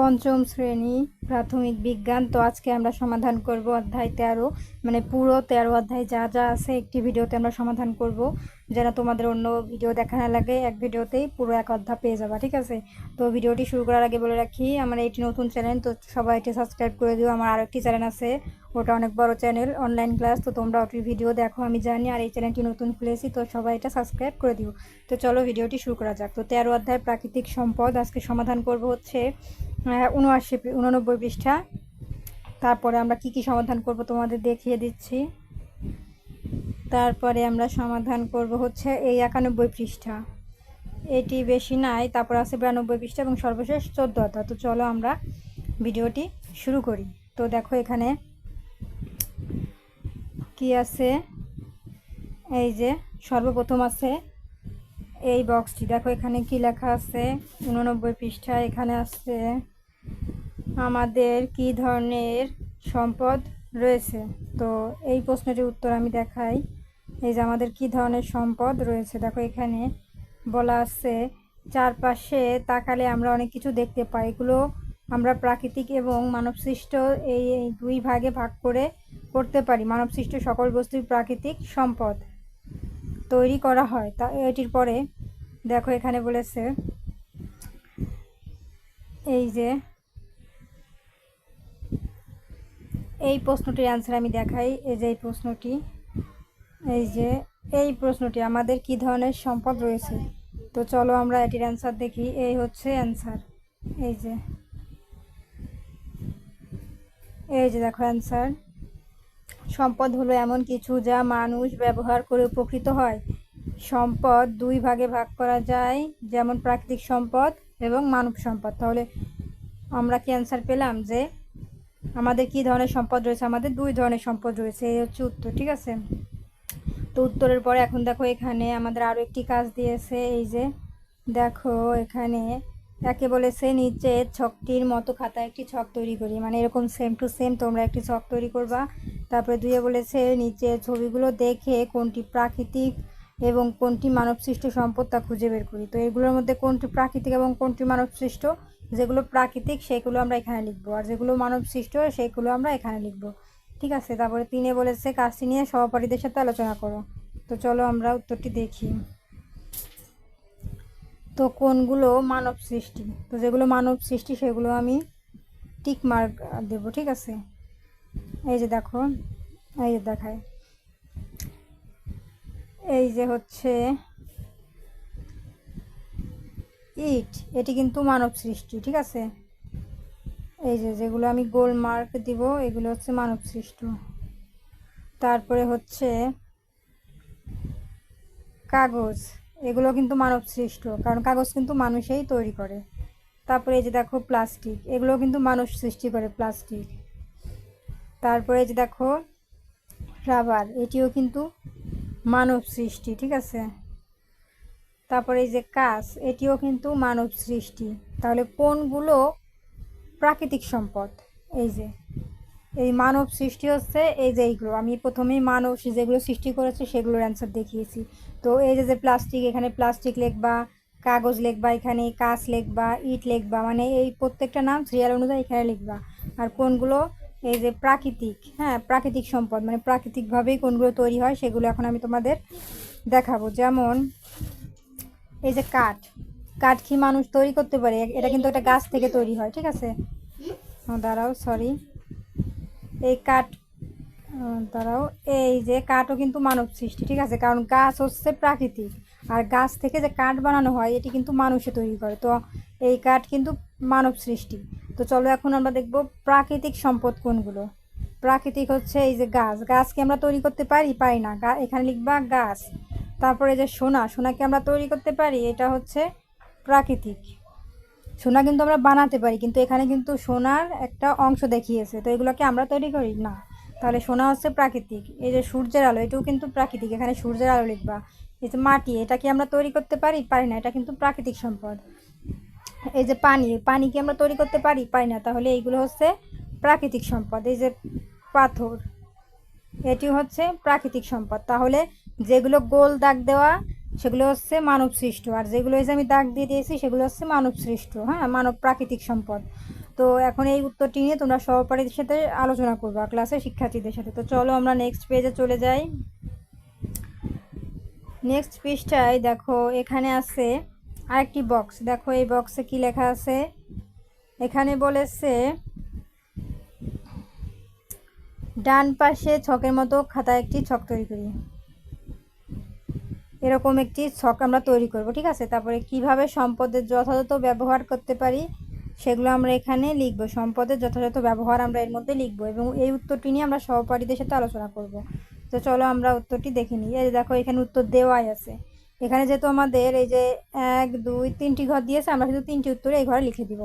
পঞ্চম শ্রেণি প্রাথমিক বিজ্ঞান। তো আজকে আমরা সমাধান করব অধ্যায় তেরো মানে পুরো তেরো অধ্যায় যা যা আছে একটি ভিডিওতে আমরা সমাধান করব। যেন তোমাদের অন্য ভিডিও দেখা না লাগে, এক ভিডিওতেই পুরো এক অধ্যায় পেয়ে যাবা, ঠিক আছে? তো ভিডিওটি শুরু করার আগে বলে রাখি, আমার এটি নতুন চ্যানেল, তো সবাই এটি সাবস্ক্রাইব করে দিও। আমার আরেকটি চ্যানেল আছে, ওটা অনেক বড় চ্যানেল অনলাইন ক্লাস তো তোমরা ওটির ভিডিও দেখো, আমি জানি, আর এই চ্যানেলটি নতুন খুলেছি, তো সবাই এটা সাবস্ক্রাইব করে দিও। তো চলো ভিডিওটি শুরু করা যাক। তো তেরো অধ্যায় প্রাকৃতিক সম্পদ, আজকে সমাধান করব হচ্ছে উনআশি উননব্বই পৃষ্ঠা। তারপরে আমরা কি কি সমাধান করব তোমাদের দেখিয়ে দিচ্ছি। তারপরে আমরা সমাধান করব হচ্ছে এই একানব্বই পৃষ্ঠা। এটি বেশি নাই, তারপর আছে বিরানব্বই পৃষ্ঠা এবং সর্বশেষ চোদ্দ অধ্যায়। তো চলো আমরা ভিডিওটি শুরু করি। তো দেখো এখানে কি আছে? এই যে সর্বপ্রথম আছে এই বক্সটি দেখো এখানে কি লেখা আছে? উননব্বই পৃষ্ঠা এখানে আছে। আমাদের কি ধরনের সম্পদ রয়েছে? তো এই প্রশ্নটির উত্তর আমি দেখাই। এই যে আমাদের কি ধরনের সম্পদ রয়েছে? দেখো এখানে বলা আছে, চারপাশে তাকালে আমরা অনেক কিছু দেখতে পাই। এগুলো আমরা প্রাকৃতিক এবং মানবসৃষ্ট এই দুই ভাগে ভাগ করে করতে পারি। মানবসৃষ্ট সকল বস্তুই প্রাকৃতিক সম্পদ। তৈরি করা হয়। তা, এটির পরে দেখো এখানে বলেছে, এই যে, এই প্রশ্নটির অ্যান্সার আমি দেখাই। এই যে এই প্রশ্নটি, এই যে এই প্রশ্নটি, আমাদের কি ধরনের সম্পদ রয়েছে? তো চলো আমরা এটির অ্যান্সার দেখি। এই হচ্ছে অ্যান্সার এই যে এই যে দেখো অ্যান্সার সম্পদ হলো এমন কিছু যা মানুষ ব্যবহার করে উপকৃত হয়। সম্পদ দুই ভাগে ভাগ করা যায়, যেমন প্রাকৃতিক সম্পদ এবং মানব সম্পদ। তাহলে আমরা কি অ্যান্সার পেলাম যে আমাদের কি ধরনের সম্পদ রয়েছে? আমাদের দুই ধরনের সম্পদ রয়েছে, এই হচ্ছে উত্তর, ঠিক আছে? তো উত্তরের পরে এখন দেখো এখানে আমাদের আরও একটি কাজ দিয়েছে, এই যে দেখো এখানে একে বলেছে নিচে ছকটির মতো খাতা একটি ছক তৈরি করি। মানে এরকম সেম টু সেম তোমরা একটি ছক তৈরি করবা। তারপরে দুইয়ে বলেছে নিচে ছবিগুলো দেখে কোনটি প্রাকৃতিক এবং কোনটি মানবসৃষ্ট সম্পদ তা খুঁজে বের করি। তো এগুলোর মধ্যে কোনটি প্রাকৃতিক এবং কোনটি মানবসৃষ্ট? যেগুলো প্রাকৃতিক, সেগুলো আমরা এখানে লিখব। আর যেগুলো মানবসৃষ্ট, সেগুলো আমরা এখানে লিখব। ঠিক আছে? তারপরে তিনে বলেছে কাজটি নিয়ে সহপাঠীদের সাথে আলোচনা করো। তো চলো আমরা উত্তরটি দেখি। তো কোনগুলো মানব সৃষ্টি? তো যেগুলো মানব সৃষ্টি, সেগুলো আমি টিক মার্ক দেবো, ঠিক আছে? এই যে দেখো, এই যে দেখায়। এই যে হচ্ছে ইট, এটি কিন্তু মানব সৃষ্টি, ঠিক আছে? এই যে যেগুলো আমি গোল মার্ক দিব, এগুলো হচ্ছে মানব সৃষ্ট। তারপরে হচ্ছে কাগজ। এগুলো কিন্তু মানব সৃষ্ট, কারণ কাগজ কিন্তু মানুষেই তৈরি করে। তারপরে এই যে দেখো প্লাস্টিক এগুলো কিন্তু মানুষ সৃষ্টি করে প্লাস্টিক। তারপরে এই যে দেখো রাবার, এটিও কিন্তু মানব সৃষ্টি, ঠিক আছে? তারপরে এই যে কাজ এটিও কিন্তু মানব সৃষ্টি। তাহলে কোনগুলো প্রাকৃতিক সম্পদ? এই যে এই মানব সৃষ্টি হচ্ছে এই যে এইগুলো। আমি প্রথমেই মানব যেগুলো সৃষ্টি করেছে সেগুলোর অ্যান্সার দেখিয়েছি। তো এই যে যে প্লাস্টিক এখানে প্লাস্টিক লেখবা, কাগজ লেখবা, এখানে কাঁচ লেখবা, ইট লেখবা মানে এই প্রত্যেকটা নাম সিরিয়াল অনুযায়ী এখানে লিখবা। আর কোনগুলো? এই যে প্রাকৃতিক হ্যাঁ প্রাকৃতিক সম্পদ মানে প্রাকৃতিকভাবেই কোনগুলো তৈরি হয় সেগুলো এখন আমি তোমাদের দেখাবো। যেমন এই যে কাঠ কাঠ কি মানুষ তৈরি করতে পারে? এটা কিন্তু একটা গাছ থেকে তৈরি হয়, ঠিক আছে? দাঁড়াও সরি এই কাঠ তারাও এই যে কাঠও কিন্তু মানব সৃষ্টি, ঠিক আছে? কারণ গাছ হচ্ছে প্রাকৃতিক, আর গাছ থেকে যে কাঠ বানানো হয়, এটি কিন্তু মানুষে তৈরি করে। তো এই কাঠ কিন্তু মানব সৃষ্টি। তো চলো এখন আমরা দেখব প্রাকৃতিক সম্পদ কোনগুলো। প্রাকৃতিক হচ্ছে এই যে গাছ। গাছকে আমরা তৈরি করতে পারি? পারি না। এখানে লিখবা গাছ। তারপরে যে সোনা, সোনাকে আমরা তৈরি করতে পারি, এটা হচ্ছে প্রাকৃতিক। সোনা কিন্তু আমরা বানাতে পারি, কিন্তু এখানে কিন্তু সোনার একটা অংশ দেখিয়েছে, তো এগুলোকে আমরা তৈরি করি? না। তাহলে সোনা হচ্ছে প্রাকৃতিক। এই যে সূর্যের আলো, এটাও কিন্তু প্রাকৃতিক। এখানে সূর্যের আলো লিখবা। এই যে মাটি, এটা কি আমরা তৈরি করতে পারি? পারি না, এটা কিন্তু প্রাকৃতিক সম্পদ। এই যে পানি পানি কি আমরা তৈরি করতে পারি? পারি না। তাহলে এইগুলো হচ্ছে প্রাকৃতিক সম্পদ। এই যে পাথর এটি হচ্ছে প্রাকৃতিক সম্পদ। তাহলে যেগুলো গোল দাগ দেওয়া সেগুলো হচ্ছে মানব সৃষ্ট। আর যেগুলো হচ্ছে আমি দাগ দিয়ে দিয়েছি, সেগুলো হচ্ছে মানব সৃষ্ট হ্যাঁ? মানব প্রাকৃতিক সম্পদ। তো এখন এই উত্তরটি নিয়ে তোমরা সহপাঠীদের সাথে আলোচনা করবা, ক্লাসের শিক্ষার্থীদের সাথে। তো চলো আমরা নেক্সট পেজে চলে যাই। নেক্সট পৃষ্ঠায় দেখো, এখানে আছে আরেকটি বক্স দেখো, এই বক্সে কি লেখা আছে? এখানে বলেছে, ডান পাশে ছকের মতো খাতা একটি ছক তৈরি করি। এরকম একটি ছক আমরা তৈরি করব, ঠিক আছে? তারপরে কীভাবে সম্পদের যথাযথ ব্যবহার করতে পারি সেগুলো আমরা এখানে লিখব। সম্পদের যথাযথ ব্যবহার আমরা এর মধ্যে লিখব এবং এই উত্তরটি নিয়ে আমরা সহপাঠীদের সাথে আলোচনা করব। তো চলো আমরা উত্তরটি দেখে নিই। এই দেখো, এখানে উত্তর দেওয়াই আছে। এখানে যেহেতু আমাদের এই যে এক, দুই, তিনটি ঘর দিয়েছে, আমরা শুধু তিনটি উত্তরে এই ঘরে লিখে দিব।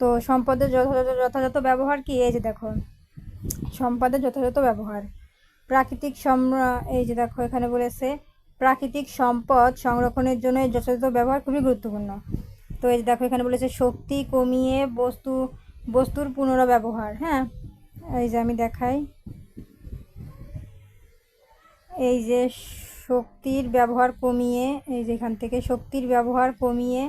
তো সম্পদের যথাযথ যথাযথ ব্যবহার কি? এই যে দেখো, সম্পদের যথাযথ ব্যবহার। প্রাকৃতিক সম এই যে দেখো, এখানে বলেছে প্রাকৃতিক সম্পদ সংরক্ষণের জন্য যথাযথ ব্যবহার খুবই গুরুত্বপূর্ণ। তো এই দেখো, এখানে বলেছে শক্তি কমিয়ে বস্তু, বস্তুর পুনর্ব্যবহার হ্যাঁ? এই যে আমি দেখাই। এই যে শক্তির ব্যবহার কমিয়ে, এই যে এখান থেকে শক্তির ব্যবহার কমিয়ে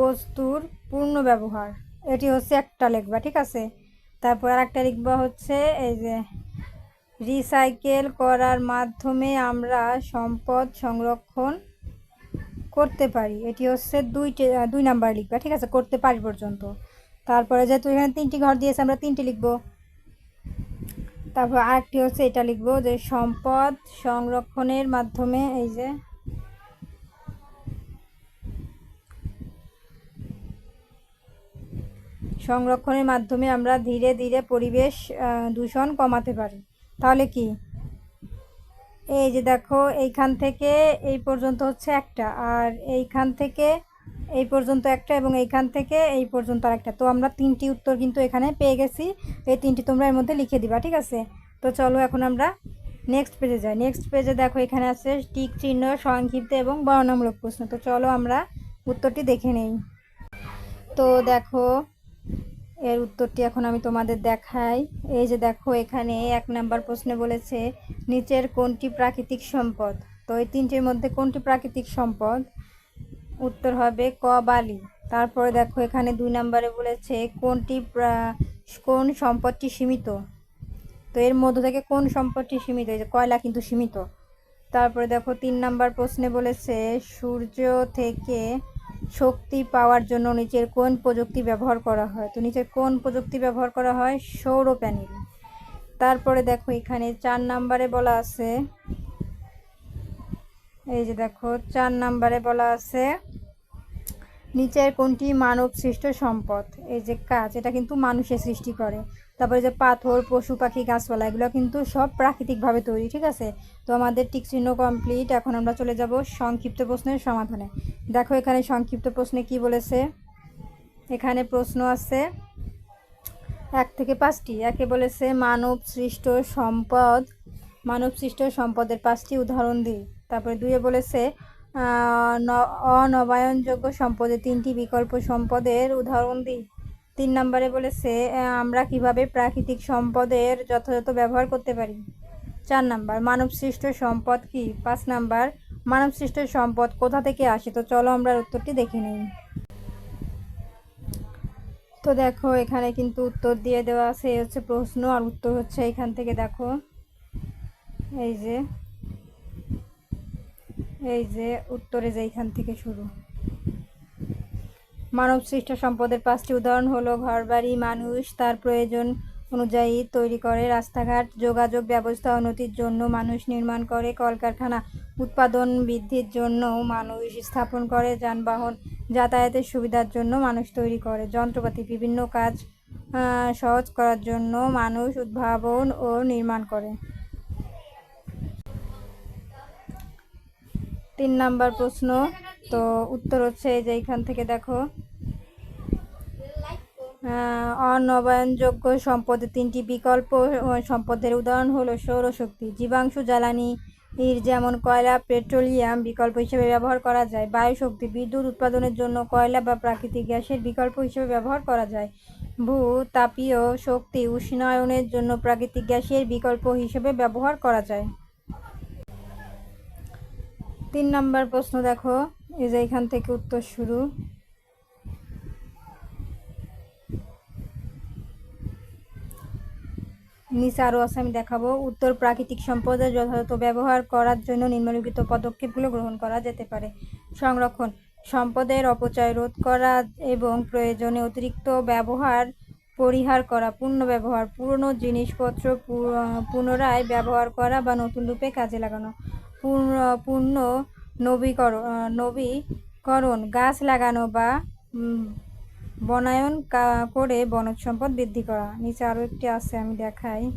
বস্তুর পূর্ণ ব্যবহার এটি হচ্ছে একটা লিখবা, ঠিক আছে? তারপর আর একটা লিখবা হচ্ছে, এই যে রিসাইকেল করার মাধ্যমে আমরা সম্পদ সংরক্ষণ করতে পারি। এটি হচ্ছে দুইটি দুই নাম্বার লিখবা ঠিক আছে? করতে পারি পর্যন্ত। তারপরে যেহেতু এখানে তিনটি ঘর দিয়েছে, আমরা তিনটি লিখব। তারপর আরেকটি হচ্ছে এটা লিখব যে সম্পদ সংরক্ষণের মাধ্যমে এই যে সংরক্ষণের মাধ্যমে আমরা ধীরে ধীরে পরিবেশ দূষণ কমাতে পারি। তাহলে কি? এই যে দেখো, এইখান থেকে এই পর্যন্ত হচ্ছে একটা, আর এইখান থেকে এই পর্যন্ত একটা এবং এইখান থেকে এই পর্যন্ত আর একটা তো আমরা তিনটি উত্তর কিন্তু এখানে পেয়ে গেছি। এই তিনটি তোমরা এর মধ্যে লিখে দিবা, ঠিক আছে? তো চলো এখন আমরা নেক্সট পেজে যাই। নেক্সট পেজে দেখো, এখানে আছে টিক চিহ্ন, সংক্ষিপ্ত এবং বর্ণনামূলক প্রশ্ন। তো চলো আমরা উত্তরটি দেখে নেই। তো দেখো এর উত্তরটি এখন আমি তোমাদের দেখাই। এই যে দেখো, এখানে এক নাম্বার প্রশ্নে বলেছে, নিচের কোনটি প্রাকৃতিক সম্পদ? তো এই তিনটির মধ্যে কোনটি প্রাকৃতিক সম্পদ? উত্তর হবে ক বালি। তারপরে দেখো, এখানে দুই নাম্বারে বলেছে, কোনটি কোন সম্পদটি সীমিত? তো এর মধ্য থেকে কোন সম্পদটি সীমিত? এই যে কয়লা কিন্তু সীমিত। তারপরে দেখো, তিন নাম্বার প্রশ্নে বলেছে, সূর্য থেকে শক্তি পাওয়ার জন্য নিচের কোন প্রযুক্তি ব্যবহার করা হয়? তো নিচের কোন প্রযুক্তি ব্যবহার করা হয়? সৌর প্যানেল। তারপরে দেখো এখানে চার নাম্বারে বলা আছে, এই যে দেখো, চার নাম্বারে বলা আছে, নিচের কোনটি মানব সৃষ্ট সম্পদ? এই যে কাজ, এটা কিন্তু মানুষের সৃষ্টি করে। তারপরে যে পাথর, পশু পাখি, গাছপালা, এগুলো কিন্তু সব প্রাকৃতিকভাবে তৈরি, ঠিক আছে? তো আমাদের টিক চিহ্ন কমপ্লিট এখন আমরা চলে যাব সংক্ষিপ্ত প্রশ্নের সমাধানে। দেখো এখানে সংক্ষিপ্ত প্রশ্নে কি বলেছে? এখানে প্রশ্ন আছে এক থেকে পাঁচটি। একে বলেছে মানব সৃষ্ট সম্পদ। মানব সৃষ্ট সম্পদের পাঁচটি উদাহরণ দিই। তারপরে দুয়ে বলেছে অনবায়নযোগ্য সম্পদের তিনটি বিকল্প সম্পদের উদাহরণ দিই। তিন নম্বরে বলেছে আমরা কীভাবে প্রাকৃতিক সম্পদের যথাযথ ব্যবহার করতে পারি? চার নাম্বার, মানব সৃষ্ট সম্পদ কি? পাঁচ নাম্বার, মানব সৃষ্ট সম্পদ কোথা থেকে আসে? তো চলো আমরা উত্তরটি দেখে নিই। তো দেখো, এখানে কিন্তু উত্তর দিয়ে দেওয়া আছে হচ্ছে প্রশ্ন, আর উত্তর হচ্ছে এখান থেকে দেখো। এই যে এই যে উত্তরে যে এইখান থেকে শুরু। মানব সৃষ্ট সম্পদের পাঁচটি উদাহরণ হলো ঘরবাড়ি, মানুষ, তার প্রয়োজন অনুযায়ী তৈরি করে, রাস্তাঘাট, যোগাযোগ ব্যবস্থা উন্নতির জন্য মানুষ নির্মাণ করে, কলকারখানা উৎপাদন বৃদ্ধির জন্য মানুষ স্থাপন করে, যানবাহন যাতায়াতের সুবিধার জন্য মানুষ তৈরি করে, যন্ত্রপাতি বিভিন্ন কাজ সহজ করার জন্য মানুষ উদ্ভাবন ও নির্মাণ করে। তিন নাম্বার প্রশ্ন তো উত্তর হচ্ছে এই যে এইখান থেকে দেখো। অনবায়নযোগ্য সম্পদের তিনটি বিকল্প সম্পদের উদাহরণ হলো সৌরশক্তি, জীবাংশু, জ্বালানি এর যেমন কয়লা, পেট্রোলিয়াম বিকল্প হিসেবে ব্যবহার করা যায় বায়ু শক্তি বিদ্যুৎ উৎপাদনের জন্য কয়লা বা প্রাকৃতিক গ্যাসের বিকল্প হিসেবে ব্যবহার করা যায়, ভূ, তাপীয় শক্তি, উষ্ণায়নের জন্য প্রাকৃতিক গ্যাসের বিকল্প হিসেবে ব্যবহার করা যায়। তিন নম্বর প্রশ্ন দেখো। এই যে এখান থেকে উত্তর শুরু। নিচে আরও আছে, আমি দেখাবো। উত্তর, প্রাকৃতিক সম্পদের যথাযথ ব্যবহার করার জন্য নিম্নলিখিত পদক্ষেপগুলো গ্রহণ করা যেতে পারে। সংরক্ষণ, সম্পদের অপচয় রোধ করা এবং প্রয়োজনে অতিরিক্ত ব্যবহার, পরিহার করা, পূর্ণ ব্যবহার, পুরনো জিনিসপত্র পুনরায় ব্যবহার করা বা নতুন রূপে কাজে লাগানো, পূর্ণ পূর্ণ নবীকরণ নবীকরণ, গাছ লাগানো বা বনায়ন করে বনজ সম্পদ বৃদ্ধি করা। নিচে আরও একটি আছে, আমি দেখাই।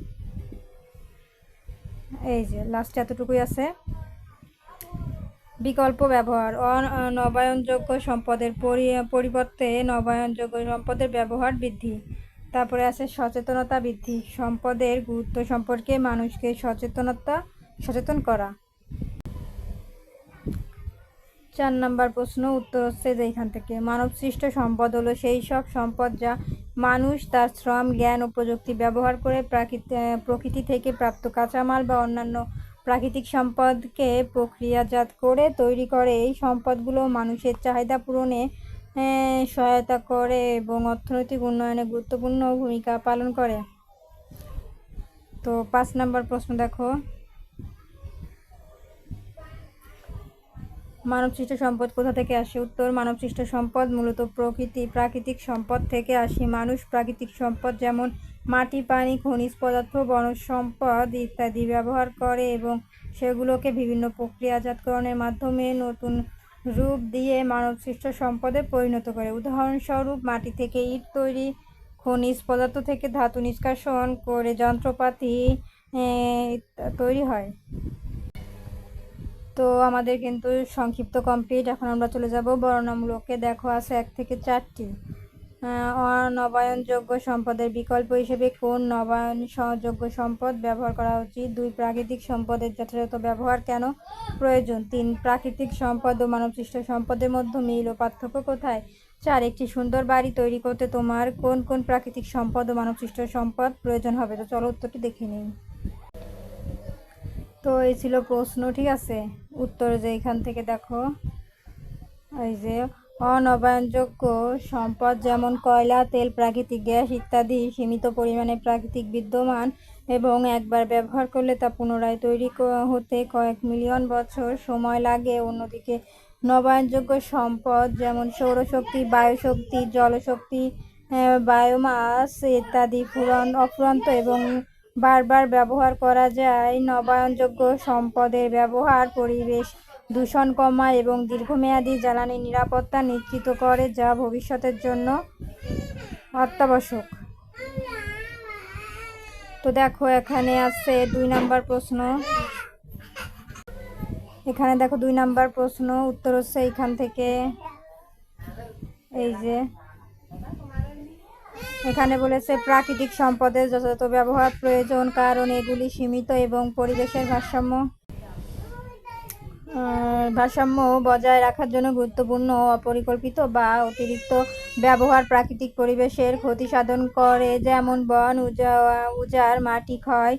এই যে লাস্টে এতটুকুই আছে। বিকল্প ব্যবহার নবায়নযোগ্য সম্পদের পরি- পরিবর্তে নবায়নযোগ্য সম্পদের ব্যবহার বৃদ্ধি। তারপরে আছে সচেতনতা বৃদ্ধি, সম্পদের গুরুত্ব সম্পর্কে মানুষকে সচেতনতা, সচেতন করা। চার নম্বর প্রশ্ন, উত্তর হচ্ছে যে এখান থেকে, মানব সৃষ্ট সম্পদ হলো সেই সব সম্পদ যা মানুষ তার শ্রম, জ্ঞান ও প্রযুক্তি ব্যবহার করে প্রাকৃতি প্রকৃতি থেকে প্রাপ্ত কাঁচামাল বা অন্যান্য প্রাকৃতিক সম্পদকে প্রক্রিয়াজাত করে তৈরি করে। এই সম্পদগুলো মানুষের চাহিদা পূরণে সহায়তা করে এবং অর্থনৈতিক উন্নয়নে গুরুত্বপূর্ণ ভূমিকা পালন করে। তো পাঁচ নম্বর প্রশ্ন দেখো। মানবসৃষ্ট সম্পদ কোথা থেকে আসে? উত্তর, মানবসৃষ্ট সম্পদ মূলত প্রকৃতি, প্রাকৃতিক সম্পদ থেকে আসে। মানুষ প্রাকৃতিক সম্পদ যেমন মাটি, পানি, খনিজ পদার্থ বনজ সম্পদ ইত্যাদি ব্যবহার করে এবং সেগুলোকে বিভিন্ন প্রক্রিয়াজাতকরণের মাধ্যমে নতুন রূপ দিয়ে মানবসৃষ্ট সম্পদে পরিণত করে। উদাহরণস্বরূপ, মাটি থেকে ইট তৈরি, খনিজ পদার্থ থেকে ধাতু নিষ্কাশন করে যন্ত্রপাতি তৈরি হয়। তো আমাদের কিন্তু সংক্ষিপ্ত কমপ্লিট এখন আমরা চলে যাব বর্ণনামূলকে। দেখো আছে এক থেকে চারটি। আহ, অনবায়নযোগ্য সম্পদের বিকল্প হিসেবে কোন নবায়ন সহযোগ্য সম্পদ ব্যবহার করা উচিত? দুই প্রাকৃতিক সম্পদের যথাযথ ব্যবহার কেন প্রয়োজন? তিন প্রাকৃতিক সম্পদ ও মানবসৃষ্ট সম্পদের মধ্যে মিল ও পার্থক্য কোথায়? চার একটি সুন্দর বাড়ি তৈরি করতে তোমার কোন কোন প্রাকৃতিক সম্পদ ও মানবসৃষ্ট সম্পদ প্রয়োজন হবে? তো চলো উত্তরটি দেখে নিই। তো এই ছিল প্রশ্ন ঠিক আছে? উত্তর যে এখান থেকে দেখো। এই যে অনবায়নযোগ্য সম্পদ যেমন কয়লা, তেল, প্রাকৃতিক গ্যাস ইত্যাদি সীমিত পরিমাণে প্রাকৃতিক বিদ্যমান এবং একবার ব্যবহার করলে তা পুনরায় তৈরি হতে কয়েক মিলিয়ন বছর সময় লাগে। অন্যদিকে নবায়নযোগ্য সম্পদ যেমন সৌরশক্তি, বায়ুশক্তি, জলশক্তি বায়োমাস ইত্যাদি পুরান অফুরন্ত এবং বারবার ব্যবহার করা যায় নবায়নযোগ্য সম্পদের ব্যবহার, পরিবেশ দূষণ কমায় এবং দীর্ঘমেয়াদী জ্বালানি নিরাপত্তা নিশ্চিত করে যা ভবিষ্যতের জন্য অত্যাবশ্যক। তো দেখো, এখানে আছে দুই নাম্বার প্রশ্ন। এখানে দেখো দুই নাম্বার প্রশ্ন, উত্তর হচ্ছে এইখান থেকে। এই যে এখানে বলেছে, প্রাকৃতিক সম্পদের যথাযথ ব্যবহার প্রয়োজন, কারণ এগুলি সীমিত এবং পরিবেশের ভারসাম্য ভারসাম্য বজায় রাখার জন্য গুরুত্বপূর্ণ অপরিকল্পিত বা অতিরিক্ত ব্যবহার প্রাকৃতিক পরিবেশের ক্ষতি সাধন করে, যেমন বন, উজা- উজাড়, মাটি, ক্ষয়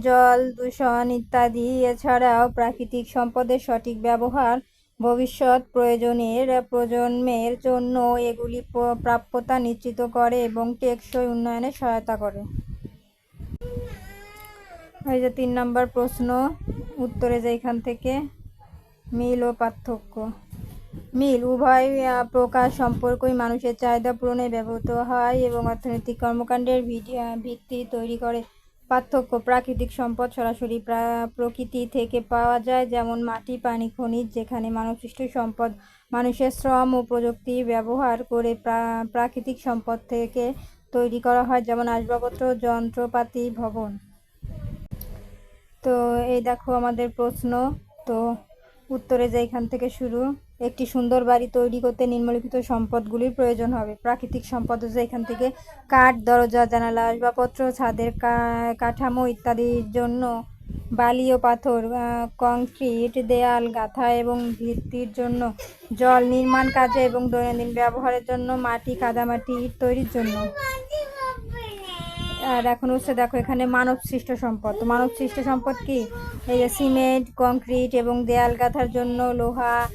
জল, দূষণ ইত্যাদি। এছাড়াও প্রাকৃতিক সম্পদের সঠিক ব্যবহার ভবিষ্যৎ প্রয়োজনের প্রজন্মের জন্য এগুলি প্রাপ্যতা নিশ্চিত করে এবং টেকসই উন্নয়নে সহায়তা করে। এই যে তিন নম্বর প্রশ্ন, উত্তরে যে এখান থেকে, মিল ও পার্থক্য। মিল উভয় প্রকার সম্পর্কই মানুষের চাহিদা পূরণে ব্যবহৃত হয় এবং অর্থনৈতিক কর্মকাণ্ডের ভিত্তি তৈরি করে। পার্থক্য প্রাকৃতিক সম্পদ সরাসরি প্রা- প্রকৃতি থেকে পাওয়া যায়, যেমন মাটি, পানি, খনিজ, যেখানে মানবসৃষ্ট সম্পদ, মানুষের শ্রম ও প্রযুক্তি ব্যবহার করে প্রাকৃতিক সম্পদ থেকে তৈরি করা হয়, যেমন আসবাবপত্র, যন্ত্রপাতি, ভবন। তো এই দেখো আমাদের প্রশ্ন। তো উত্তরে যে এখান থেকে শুরু একটি সুন্দর বাড়ি তৈরি করতে নিম্নলিখিত সম্পদগুলির প্রয়োজন হবে। প্রাকৃতিক সম্পদ হচ্ছে এখান থেকে কাঠ, দরজা, জানালা, আসবাবপত্র, ছাদের কাঠামো ইত্যাদির জন্য বালি ও পাথর কংক্রিট, দেয়াল, গাঁথা এবং ভিত্তির জন্য জল নির্মাণ কাজে এবং দৈনন্দিন ব্যবহারের জন্য মাটি, কাদামাটি ইট তৈরির জন্য। আর এখন হচ্ছে দেখো এখানে মানব সৃষ্ট সম্পদ। তো মানব সৃষ্ট সম্পদ কি? এই যে সিমেন্ট, কংক্রিট এবং দেয়াল গাঁথার জন্য লোহা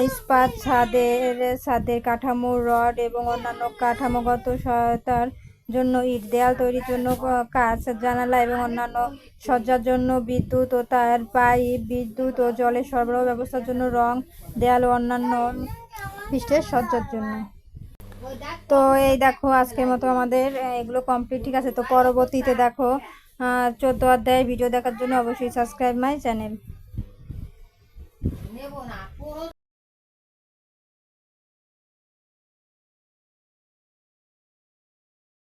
ইস্পাত, ছাদের ছাদের কাঠামো, রড এবং অন্যান্য কাঠামোগত সহায়তার জন্য ইট, দেয়াল তৈরির জন্য ক- কাঁচ, জানালা এবং অন্যান্য সজ্জার জন্য বিদ্যুৎ ও তার পাইপ, বিদ্যুৎ ও জলের সরবরাহ ব্যবস্থার জন্য রং, দেয়াল ও অন্যান্য পৃষ্ঠের সজ্জার জন্য। তো এই দেখো, আজকের মতো আমাদের এগুলো কমপ্লিট ঠিক আছে? তো পরবর্তীতে দেখো চোদ্দ অধ্যায়ের ভিডিও দেখার জন্য অবশ্যই সাবস্ক্রাইব মাই চ্যানেল